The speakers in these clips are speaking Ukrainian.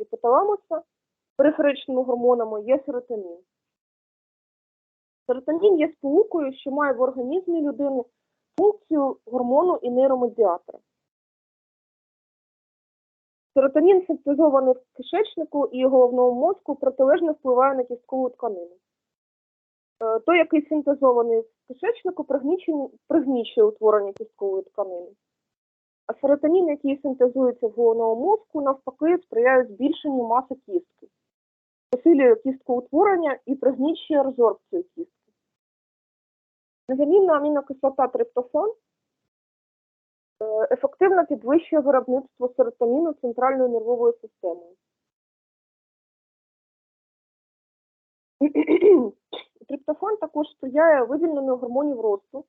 гіпоталамуса периферичними гормонами є серотонін. Серотонін є сполукою, що має в організмі людини функцію гормону і нейромедіатора. Серотонін синтезований в кишечнику і головному мозку протилежно впливає на кісткову тканину. Е, Той, який синтезований в кишечнику, пригнічує, пригнічує утворення кісткової тканини. А серотонін, який синтезується в головному мозку, навпаки, сприяє збільшенню маси кістки, посилює кісткоутворення і пригнічує резорбцію кістки. Незамінна амінокислота триптофан е, ефективно підвищує виробництво серотоніну центральною нервовою системою. Триптофан також сприяє виділенню гормонів росту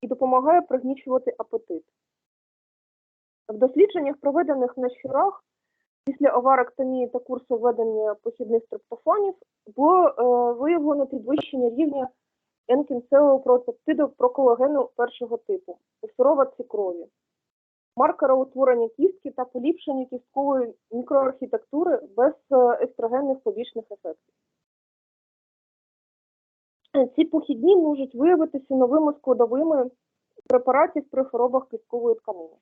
і допомагає пригнічувати апетит. В дослідженнях, проведених на щурах, після оваректомії та курсу введення похідних триптофанів, було е, виявлено підвищення рівня енкінцевого протептиду проколагену першого типу у сироватці крові, маркера утворення кістки та поліпшення кісткової мікроархітектури без е, естрогенних побічних ефектів. Е, Ці похідні можуть виявитися новими складовими препаратів при хворобах кісткової тканини.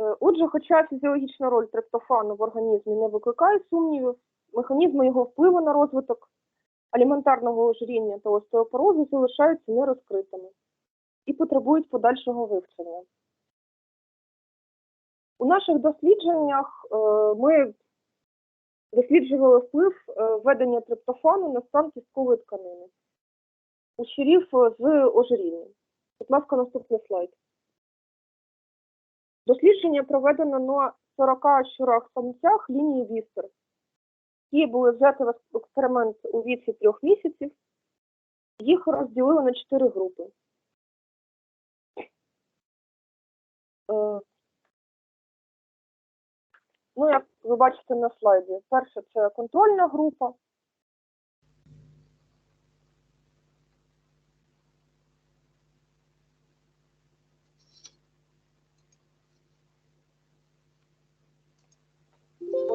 Е, Отже, хоча фізіологічна роль триптофану в організмі не викликає сумнівів, механізми його впливу на розвиток аліментарного ожиріння та остеопорозу залишаються нерозкритими і потребують подальшого вивчення. У наших дослідженнях е, ми досліджували вплив е, введення триптофану на стан кісткової тканини у щурів е, з ожирінням. Будь ласка, наступний слайд. Дослідження проведено на 40 щурах самцях лінії Вістер, які були взяті в експеримент у віці трьох місяців. Їх розділили на чотири групи. Е, Ну, як ви бачите на слайді, перше це контрольна група.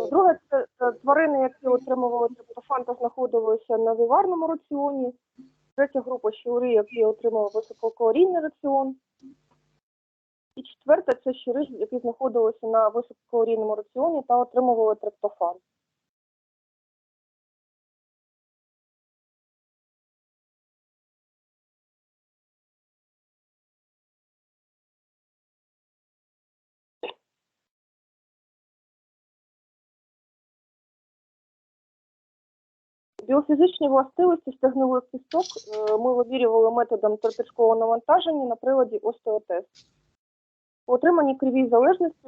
Друге, це е, тварини, які отримували триптофан та знаходилися на віварному раціоні. Третя група щури, які отримали висококалорійний раціон. І четверта це щури, які знаходилися на висококалорійному раціоні та отримували триптофан. Біофізичні властивості стегнових кісток е, ми вимірювали методом тортичкового навантаження на приладі остеотест. У отриманні кривій залежності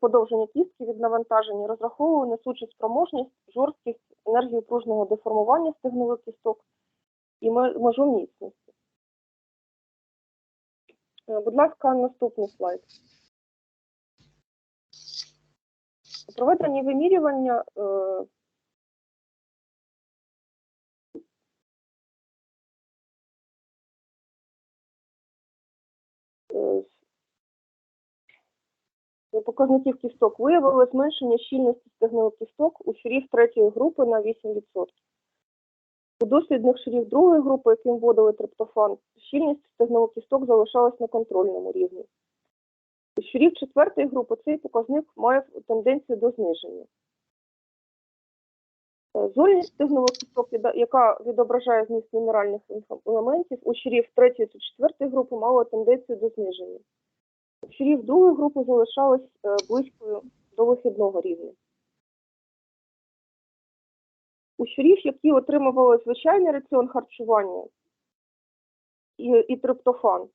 подовження кістки від навантаження розраховували несучу спроможність, жорсткість, енергію пружного деформування стегнових кісток і межу міцності. Е, Будь ласка, наступний слайд. У проведенні вимірювання показників кісток виявили зменшення щільності стегнових кісток у щурів третьої групи на 8%. У дослідних щурів другої групи, яким вводили триптофан, щільність стегнових кісток залишалась на контрольному рівні. У щурів четвертої групи цей показник має тенденцію до зниження. Е, Зольність стигнових кісток, яка відображає зміст мінеральних елементів, у щурів третьої та четвертої групи мала тенденцію до зниження. У другої групи залишалась е, близькою до вихідного рівня. У щурів, які отримували звичайний раціон харчування і, і триптофан,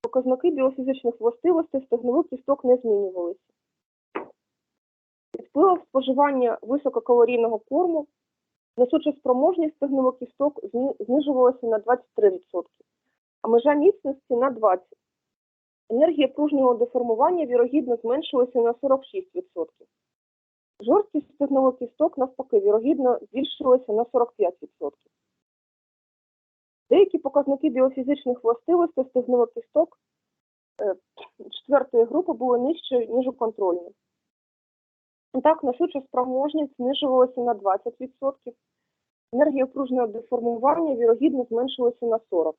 показники біофізичних властивостей стегнових кісток не змінювалися. Під впливом споживання висококалорійного корму несуча спроможність стегнових кісток знижувалася на 23%, а межа міцності на 20%. Енергія пружнього деформування вірогідно зменшилася на 46%. Жорсткість стегнових кісток, навпаки, вірогідно збільшилася на 45%. Деякі показники біофізичних властивостей стегнових кісток е, четвертої групи були нижче, ніж у контрольних. Так, несуча спроможність знижувалася на 20%, енергія пружного деформування вірогідно зменшилася на 40%.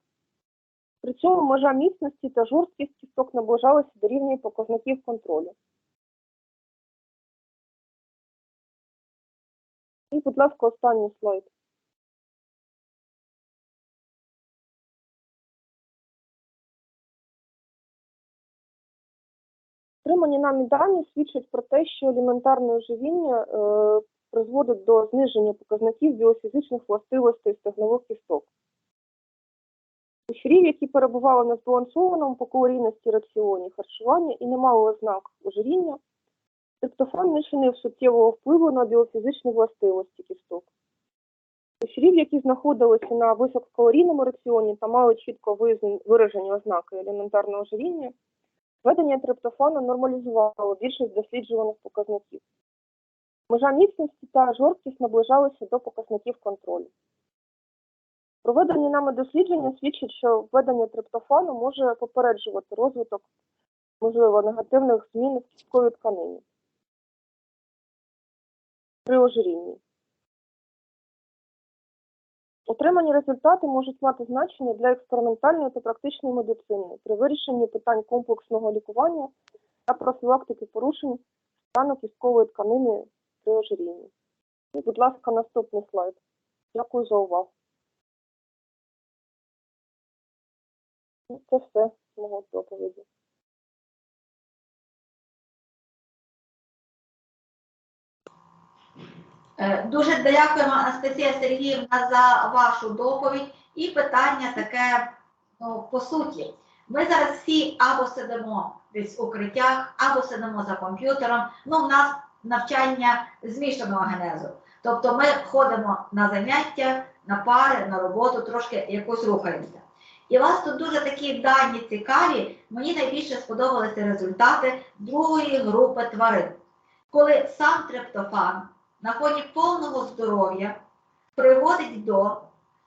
При цьому межа міцності та жорсткість кісток наближалася до рівня показників контролю. І, будь ласка, останній слайд. Отримані нами дані свідчать про те, що елементарне оживіння е, призводить до зниження показників біофізичних властивостей стегнових кісток. Щурів, які перебували на збалансованому по калорійності раціоні харчування і не мали ознак ожиріння, триптофан не чинив суттєвого впливу на біофізичні властивості кісток. Щурів, які знаходилися на висококалорійному раціоні та мали чітко виражені ознаки елементарного ожиріння, Введення триптофану нормалізувало більшість досліджуваних показників. Межа міцності та жорсткість наближалися до показників контролю. Проведені нами дослідження свідчать, що введення триптофану може попереджувати розвиток, можливо, негативних змін в кістковій тканині при ожирінні. Отримані результати можуть мати значення для експериментальної та практичної медицини при вирішенні питань комплексного лікування та профілактики порушень стану кісткової тканини при ожирінні. Будь ласка, наступний слайд. Дякую за увагу. Це все з мого доповіді. Е, Дуже дякуємо, Анастасія Сергіївна, за вашу доповідь. І питання таке, ну, по суті. Ми зараз всі або сидимо десь в укриттях, або сидимо за комп'ютером. Ну, в нас навчання змішаного генезу. Тобто ми ходимо на заняття, на пари, на роботу, трошки якось рухаємося. І у вас тут дуже такі дані цікаві. Мені найбільше сподобалися результати другої групи тварин, коли сам триптофан на фоні повного здоров'я приводить до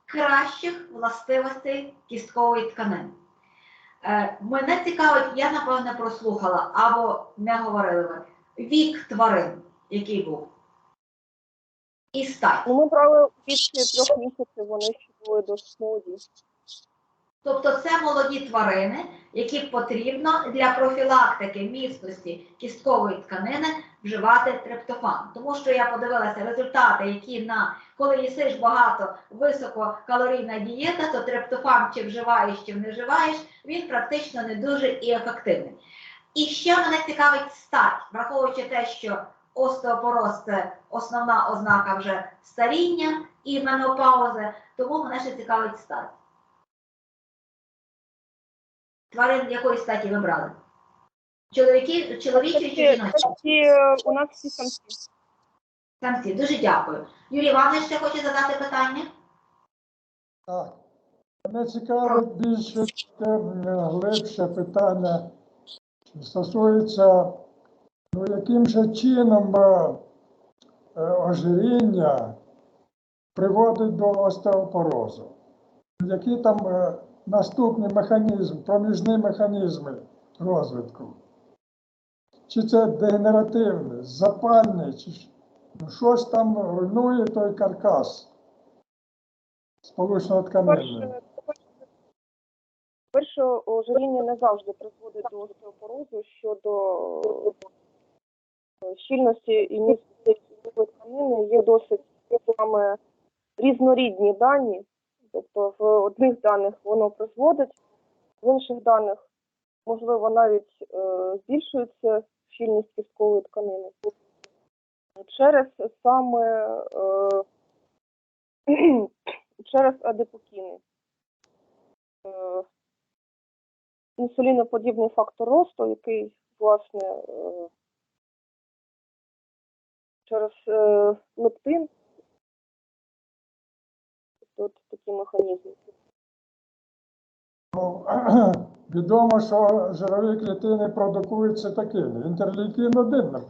кращих властивостей кісткової тканини. Е, мене цікавить, я напевне прослухала або не говорили ви, вік тварин, який був. І стать. Ну, ми брали після трьох місяців, вони ще були досить молоді. Тобто це молоді тварини, які потрібно для профілактики міцності кісткової тканини вживати триптофан. Тому що я подивилася результати, які на коли їсиш багато висококалорійна дієта, то триптофан чи вживаєш, чи не вживаєш, він практично не дуже і ефективний. І ще мене цікавить стать, враховуючи те, що остеопороз це основна ознака вже старіння і менопаузи, тому мене ще цікавить стать. Тварин якої статі ви брали? Чоловіки, чоловічі чи жіночі? е, у нас всі самці. Самці. Дуже дякую. Юрій Іванович ще хоче задати питання? Так. Мене цікавить більше те глибше питання, що стосується, ну, яким же чином е, е, ожиріння приводить до остеопорозу. Які там наступні механізми, проміжні механізми розвитку? Чи це дегенеративне, запальне, чи ну, щось там руйнує той каркас сполучної тканини? Перше, ожиріння не завжди призводить до остеопорозу щодо е, щільності і міцності тканини є досить саме різнорідні дані. Тобто в одних даних воно призводить, в інших даних можливо навіть е, збільшується щільність кісткової тканини через саме е, через адипокіни. Е, інсуліноподібний фактор росту, який, власне, е, через е, лептин, от такі механізми. Ну, відомо, що жирові клітини продукуються такими. Інтерлейкін 1, наприклад.